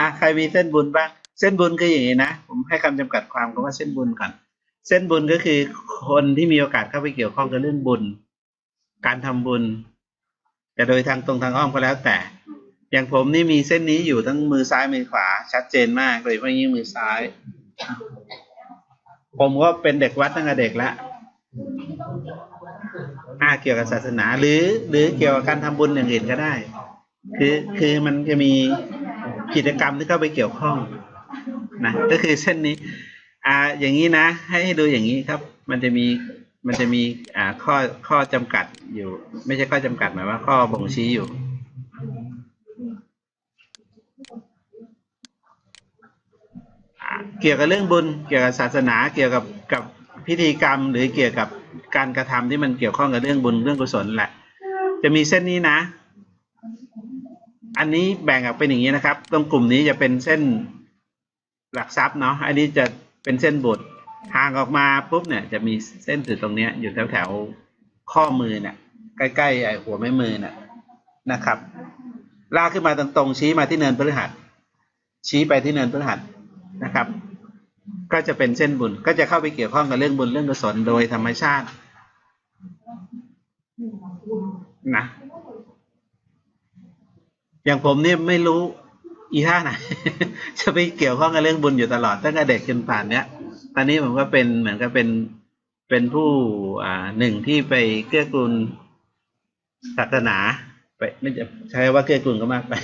อะใครมีเส้นบุญบ้างเส้นบุญคืออย่างนี้นะผมให้คำจำกัดความคำว่าเส้นบุญก่อนเส้นบุญก็คือคนที่มีโอกาสเข้าไปเกี่ยวข้องกับเรื่องบุญ การทำบุญจะโดยทางตรงทางอ้อมก็แล้วแต่ อย่างผมนี่มีเส้นนี้อยู่ทั้งมือซ้ายมือขวา ชัดเจนมากโดยเฉพาะยิ่งมือซ้าย ผมก็เป็นเด็กวัดตั้งแต่เด็กแล้วอ่าเกี่ยวกับศาสนาหรือ หรือเกี่ยวกับการทำบุญอย่างอื่นก็ได้ คือคือมันจะมี กิจกรรมที่เข้าไปเกี่ยวข้องนะก็คือเส้นนี้ อ่าอย่างนี้นะ ให้ดูอย่างนี้ครับ มันจะมีมันจะมีอ่าข้อข้อจำกัดอยู่ ไม่ใช่ข้อจำกัดหมายว่าข้อบ่งชี้อยู่ เกี่ยวกับเรื่องบุญเกี่ยวกับศาสนาเกี่ยวกับกับพิธีกรรม หรือเกี่ยวกับการกระทำที่มันเกี่ยวข้องกับเรื่องบุญเรื่องกุศลแหละ จะมีเส้นนี้นะ อันนี้แบ่งออกเป็นอย่างนี้นะครับ ตรงกลุ่มนี้จะเป็นเส้นหลักทรัพย์เนาะ อันนี้จะเป็นเส้นบทห่างออกมาปุ๊บเนี่ยจะมีเส้นจุดตรงเนี้ย อยู่แถวแถวข้อมือเนี่ยใกล้ๆไอ้หัวแม่มือน่ะนะครับ ลากขึ้นมาตรงๆชี้มาที่เนินพฤหัส ชี้ไปที่เนินพฤหัสนะครับ ก็จะเป็นเส้นบุญ ก็จะเข้าไปเกี่ยวข้องกับเรื่องบุญเรื่องกุศลโดยธรรมชาตินะ อย่างผมเนี่ยไม่รู้อีท่าไหนจะไปเกี่ยวข้องกับเรื่องบุญอยู่ตลอดตั้งแต่เด็กจนป่านเนี้ย ตอนนี้ผมก็เป็นเหมือนกับเป็นเป็นผู้อ่าหนึ่งที่ไปเกื้อกูลศาสนาไปไม่จะใช้ว่าเกื้อกูลก็มากไป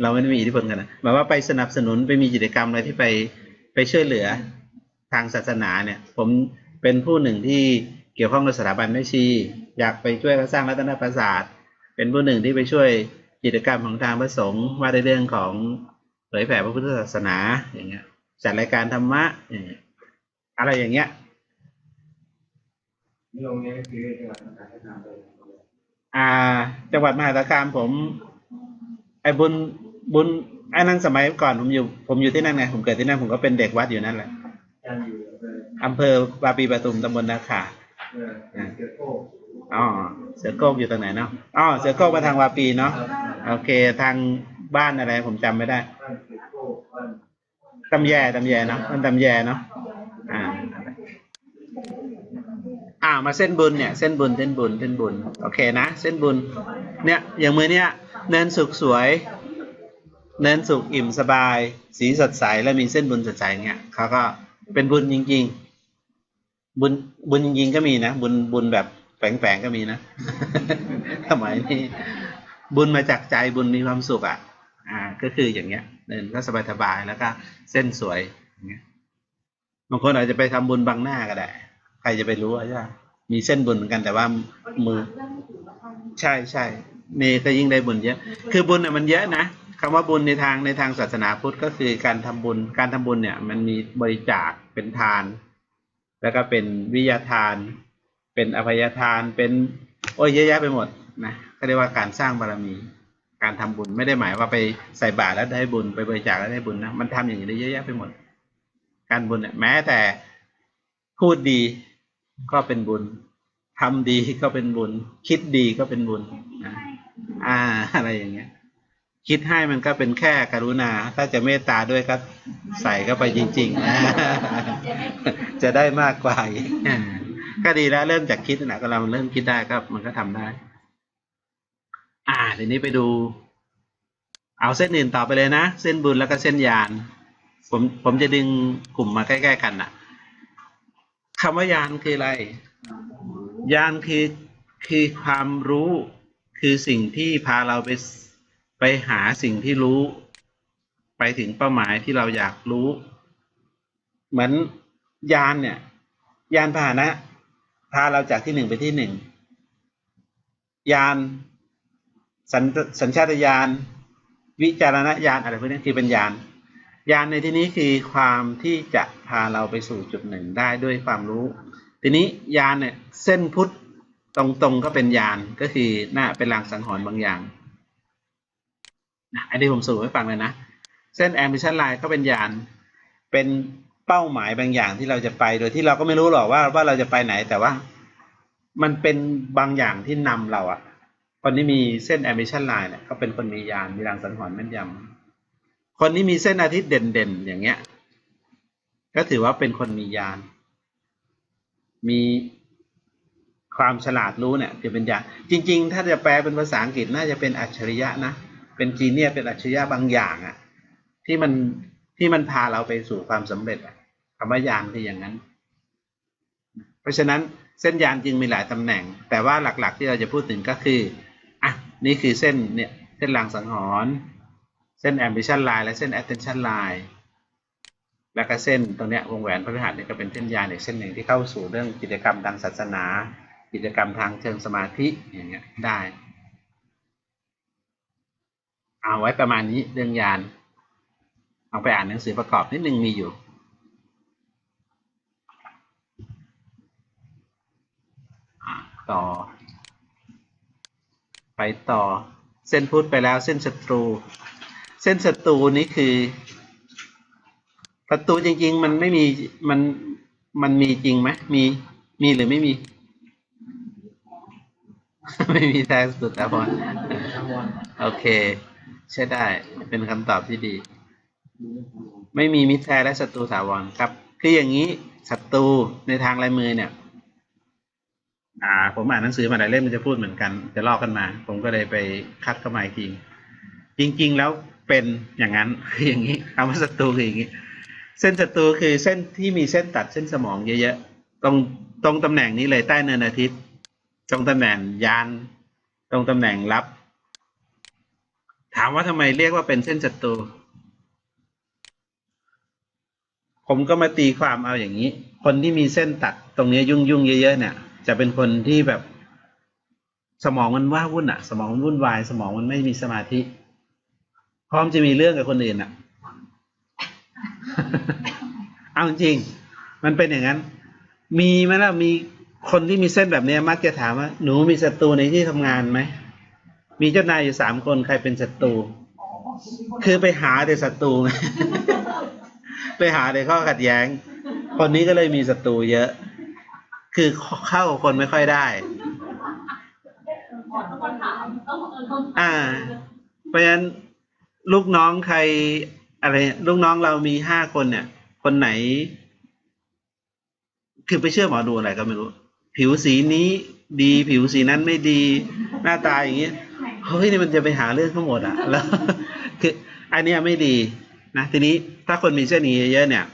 เราไม่ได้มีอิทธิพลกันนะหมายว่าไปสนับสนุนไปมีกิจกรรมอะไรที่ไปไปช่วยเหลือทางศาสนาเนี่ย ผมเป็นผู้หนึ่งที่เกี่ยวข้องกับสถาบันแม่ชี อยากไปช่วยเขาสร้างรัตนประสาทเป็นผู้หนึ่งที่ไปช่วย กิจกรรมของทางพระสงฆ์ว่าในเรื่องของเผยแผ่พระพุทธศาสนาอย่างเงี้ยจัดรายการธรรมะอย่างเงี้ยอะไรอย่างเงี้ยนี่โรงเรียนคือจังหวัดมหาสารคามเลยอ่า จังหวัดมหาสารคามผมไอ้บุญบุญไอ้นั่นสมัยก่อนผมอยู่ ผมอยู่ที่นั่นไงผมเกิดที่นั่นผมก็เป็นเด็กวัดอยู่นั่นแหละยังอยู่เลยอำเภอบาปีปทุมตำบลนาขาอ๋อเสือโก้อยู่ตรงไหนเนาะอ๋อเสือโก้มาทางวาปีเนาะ โอเค ทางบ้านอะไร ผมจำไม่ได้บ้านเกิดโก้บ้านตำแยตำแยเนาะมันตำแย่เนาะอ่าอ่ามาเส้นบุญเนี่ยเส้นบุญเส้นบุญเส้นบุญโอเคนะเส้นบุญ เนี่ยอย่างมือเนี่ยเนินสุขสวย เนินสุขอิ่มสบาย สีสดใสแล้วมีเส้นบุญสดใสเนี่ยเขาก็เป็นบุญจริง ๆ บุญบุญจริงๆก็มีนะบุญบุญแบบแฝงๆก็มีนะสมัยนี้ บุญมาจากใจบุญมีความสุขอะอ่าก็คืออย่างเงี้ยเดินก็สบายๆแล้วก็เส้นสวยอย่างเงี้ยบางคนอาจจะไปทำบุญบังหน้าก็ได้ ใครจะไปรู้อะใช่ปะมีเส้นบุญเหมือนกันแต่ว่ามือ ใช่ใช่เนก็ยิ่งได้บุญเยอะ คือบุญเนี่ยมันเยอะนะคำว่าบุญในทางในทางศาสนาพุทธก็คือการทำบุญ การทำบุญเนี่ย มันมีบริจาคเป็นทาน แล้วก็เป็นวิยาทาน เป็นอภัยทานเป็นโอ้ยเยอะแยะไปหมดนะ ก็เรียกว่าการสร้างบารมี การทำบุญไม่ได้หมายว่าไปใส่บาตรแล้วได้บุญไปบริจาคแล้วได้บุญนะมันทำอย่างนี้ได้เยอะแยะไปหมด การบุญเนี่ยแม้แต่พูดดีก็เป็นบุญทำดีก็เป็นบุญ คิดดีก็เป็นบุญนะอ่า อะไรอย่างเงี้ย คิดให้มันก็เป็นแค่กรุณา ถ้าจะเมตตาด้วยก็ใส่เข้าไปจริงๆนะจะได้มากกว่าก็ดีแล้วเริ่มจากคิดนะก็เราเริ่มคิดได้ก็มันก็ทำได้ อ่าทีนี้ไปดู เอาเส้นอื่นต่อไปเลยนะ เส้นบุญแล้วก็เส้นยาน ผมผมจะดึงกลุ่มมาใกล้ๆกันน่ะคำว่ายานคืออะไร ยานคือคือความรู้คือสิ่งที่พาเราไปไปหาสิ่งที่รู้ ไปถึงเป้าหมายที่เราอยากรู้ เหมือนยานเนี่ย ยานพาหนะ พาเราจากที่หนึ่งไปที่หนึ่งยาน สัญสัญชาตญาณวิจารณญาณอะไรพวกนี้คือเป็นญาณญาณในที่นี้คือความที่จะพาเราไปสู่จุดหนึ่งได้ด้วยความรู้ ทีนี้ญาณเนี่ยเส้นพุทธตรงๆก็เป็นญาณก็คือหน้าเป็นลางสังหรณ์บางอย่างนะอันนี้ผมสรุปให้ฟังเลยนะ เส้นแอมบิชันไลน์ก็เป็นญาณเป็นเป้าหมายบางอย่างที่เราจะไปโดยที่เราก็ไม่รู้หรอกว่าว่าเราจะไปไหนแต่ว่า มันเป็นบางอย่างที่นำเราอะ คนที่มีเส้น ambition line เนี่ยเขาเป็นคนมียานมีรางสังหรณ์แม่นยำคนที่มีเส้นอาทิตย์เด่นๆอย่างเงี้ย ก็ถือว่าเป็นคนมีญาณมีความฉลาดรู้เนี่ยจะเป็นญาณจริง ๆ ถ้าจะแปลเป็นภาษาอังกฤษน่าจะเป็นอัจฉริยะนะเป็นจีเนียเป็นอัจฉริยะบางอย่างอะที่มันที่มันพาเราไปสู่ความสำเร็จอะคำว่าญาณคืออย่างนั้น เพราะฉะนั้นเส้นยานจึงมีหลายตำแหน่ง แต่ว่าหลักๆที่เราจะพูดถึงก็คือ นี่คือเส้นเนี่ยเส้นรางสังหรณ์เส้น ambition line และเส้น attention line แล้วก็เส้นตรงเนี้ยวงแหวนพระฤหัสเนี่ยก็เป็นเส้นยานอีกเส้นหนึ่งที่เข้าสู่เรื่องกิจกรรมทางศาสนา กิจกรรมทางเชิงสมาธิอย่างเงี้ยได้ เอาไว้ประมาณนี้เรื่องยานเอาไปอ่านหนังสือประกอบนิดนึงมีอยู่ต่อ ไปต่อ เส้นพุทธไปแล้วเส้นศัตรู เส้นศัตรูนี้คือศัตรูจริง ๆ มันไม่มีมันมันมีจริงไหมมีมีหรือไม่มี ไม่มีแท้สุดแต่พอลโอเค ใช่ได้เป็นคำตอบที่ดี ไม่มีมิตรแท้และศัตรูถาวรครับคืออย่างนี้ศัตรูในทางลายมือเนี่ย อ่า ผมอ่านหนังสือมาหลายเล่มมันจะพูดเหมือนกันจะลอกกันมา ผมก็เลยไปคัดเข้ามาอีกทีจริง ๆ แล้วเป็นอย่างนั้นคืออย่างนี้คำว่าศัตรูคืออย่างนี้ เส้นศัตรูคือเส้นที่มีเส้นตัดเส้นสมองเยอะๆตรงตรงตำแหน่งนี้เลยใต้เนินอาทิตย์ ตรงตำแหน่งยาน ตรงตำแหน่งรับ ถามว่าทำไมเรียกว่าเป็นเส้นศัตรูผมก็มาตีความเอาอย่างนี้ คนที่มีเส้นตัดตรงนี้ยุ่งยุ่งๆเยอะๆเนี่ย จะเป็นคนที่แบบสมองมันว้าวุ่นอะสมองมันวุ่นวาย สมองมันไม่มีสมาธิ พร้อมจะมีเรื่องกับคนอื่นอะเอาจริง มันเป็นอย่างนั้น มีไหมล่ะมีคนที่มีเส้นแบบนี้มักจะถามว่า หนูมีศัตรูในที่ทำงานไหมมีเจ้านายอยู่สามคนใครเป็นศัตรูคือไปหาแต่ศัตรูไงไปหาแต่ข้อขัดแย้ง คนนี้ก็เลยมีศัตรูเยอะ คือเข้ากับคนไม่ค่อยได้ อ่า เพราะฉะนั้นลูกน้องใครอะไรลูกน้องเรามีห้าคนเนี่ย คนไหน คือไปเชื่อหมอดูอะไรก็ไม่รู้ ผิวสีนี้ดีผิวสีนั้นไม่ดี หน้าตาอย่างเงี้ยเฮ้ยนี่มันจะไปหาเรื่องทั้งหมดอะแล้ว คืออันเนี้ยไม่ดีนะทีนี้ถ้าคนมีเส้นนี้เยอะๆเนี่ย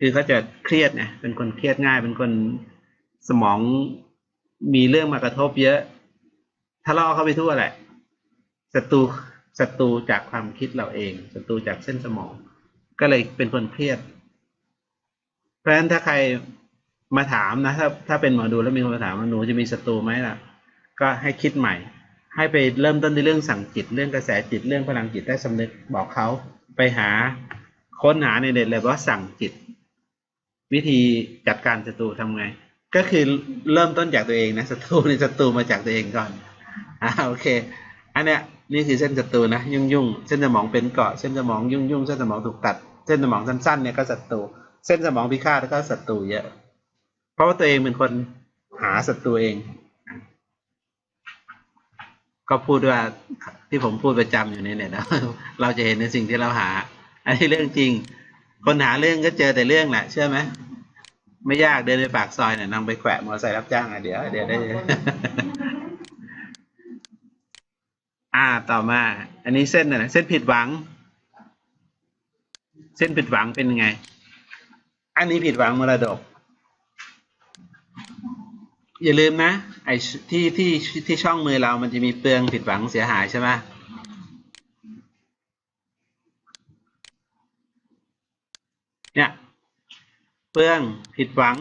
คือเขาจะเครียดเนี่ยเป็นคนเครียดง่ายเป็นคน สมองมีเรื่องมากระทบเยอะทะเลาะเข้าไปทั่วแหละศัตรูศัตรูจากความคิดเราเองศัตรูจากเส้นสมอง ก็เลยเป็นคนเครียด เพราะฉะนั้นถ้าใครมาถามนะถ้าถ้าเป็นหมอดูแล้วมีคนมาถามว่าหนูจะมีศัตรูไหมล่ะ ก็ให้คิดใหม่ ให้ไปเริ่มต้นที่เรื่องสั่งจิต เรื่องกระแสจิตเรื่องพลังจิตได้สำนึกบอกเขาไปหาค้นหาในเน็ตเลยว่าสั่งจิต วิธีจัดการศัตรูทำไง ก็คือเริ่มต้นจากตัวเองนะศัตรูในศัตรูมาจากตัวเองก่อนอ่าโอเค อันเนี้ยนี่คือเส้นศัตรูนะยุ่งยุ่งเส้นสมองเป็นเกาะเส้นสมองยุ่งยุ่งเส้นสมองถูกตัด เส้นสมองสั้นๆเนี่ยก็ศัตรูเส้นสมองพิฆาตก็ศัตรูเยอะ เพราะว่าตัวเองเป็นคนหาศัตรูเอง ก็พูดว่าที่ผมพูดประจำอยู่นี่เนี่ยนะเราจะเห็นในสิ่งที่เราหา อันนี้เรื่องจริง คนหาเรื่องก็เจอแต่เรื่องแหละเชื่อไหม ไม่ยากเดินไปปากซอยเนี่ยนั่งไปแขวะมอเตอร์ไซค์รับจ้างอะเดี๋ยว เดี๋ยวได้ อ่าต่อมา อันนี้เส้นอะไรเส้นผิดหวัง เส้นผิดหวังเป็นยังไง อันนี้ผิดหวังมรดก อย่าลืมนะไอ้ที่ที่ที่ช่องมือเรามันจะมีเปลืองผิดหวังเสียหายใช่ไหมเนี่ย เปลืองผิดหวัง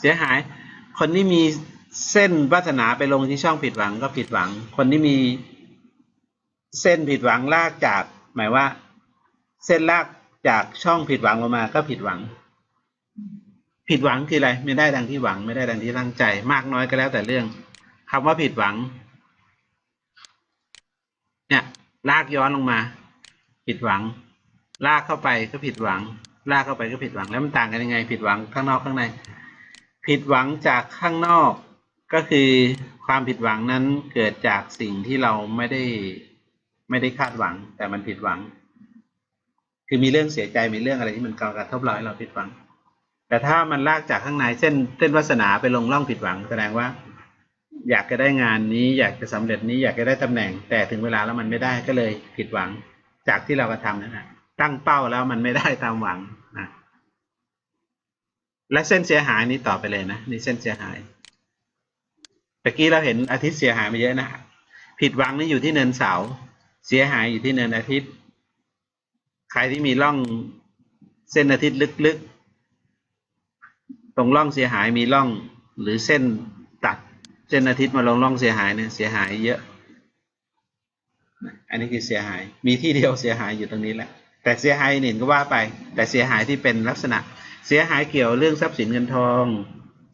เสียหาย คนที่มีเส้นวาสนาไปลงที่ช่องผิดหวังก็ผิดหวัง คนที่มีเส้นผิดหวังลากจาก หมายว่า เส้นลากจากช่องผิดหวังลงมาก็ผิดหวัง ผิดหวังคืออะไร ไม่ได้ดังที่หวัง ไม่ได้ดังที่ตั้งใจ มากน้อยก็แล้วแต่เรื่องคำว่าผิดหวัง เนี่ย ลากย้อนลงมา ผิดหวัง ลากเข้าไปก็ผิดหวัง ลากเข้าไปก็ผิดหวังแล้วมันต่างกันยังไง ผิดหวังข้างนอกข้างใน ผิดหวังจากข้างนอกก็คือความผิดหวังนั้นเกิดจากสิ่งที่เราไม่ได้ไม่ได้คาดหวัง แต่มันผิดหวัง คือมีเรื่องเสียใจมีเรื่องอะไรที่มันกระทบเราให้เราผิดหวัง แต่ถ้ามันลากจากข้างในเส้นเส้นวาสนาไปลงร่องผิดหวัง แสดงว่า อยากจะได้งานนี้ อยากจะสำเร็จนี้อยากจะได้ตำแหน่ง แต่ถึงเวลาแล้วมันไม่ได้ก็เลยผิดหวังจากที่เรากระทำนั่นแหละ ตั้งเป้าแล้วมันไม่ได้ตามหวังนะและเส้นเสียหายนี้ต่อไปเลยนะนี่เส้นเสียหายตะกี้เราเห็นอาทิตย์เสียหายมาเยอะนะผิดหวังนี่อยู่ที่เนินเสา เสียหายอยู่ที่เนินอาทิตย์ ใครที่มีร่องเส้นอาทิตย์ลึกๆ ตรงร่องเสียหายมีร่องหรือเส้นตัดเส้นอาทิตย์มาลงร่องเสียหายเนี่ยเสียหายเยอะ อันนี้คือเสียหาย มีที่เดียวเสียหายอยู่ตรงนี้แหละ แต่เสียหายอื่นก็ว่าไป แต่เสียหายที่เป็นลักษณะ เสียหายเกี่ยวเรื่องทรัพย์สินเงินทอง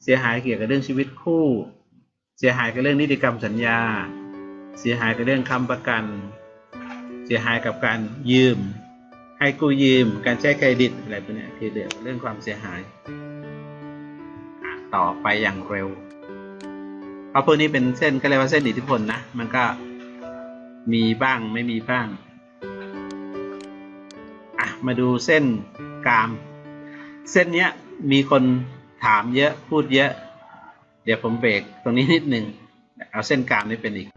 เสียหายเกี่ยวกับเรื่องชีวิตคู่ เสียหายกับเรื่องนิติกรรมสัญญา เสียหายกับเรื่องคำประกัน เสียหายกับการยืม ให้กู้ยืม การใช้เครดิตอะไรพวกนี้คือเรื่องเรื่องความเสียหาย ต่อไปอย่างเร็ว เพราะพวกนี้เป็นเส้นก็เรียกว่าเส้นอิทธิพลนะ มันก็มีบ้างไม่มีบ้าง มาดูเส้นกราม เส้นเนี้ยมีคนถามเยอะพูดเยอะ เดี๋ยวผมเบรกตรงนี้นิดหนึ่งเอาเส้นกรามนี่เป็นอีก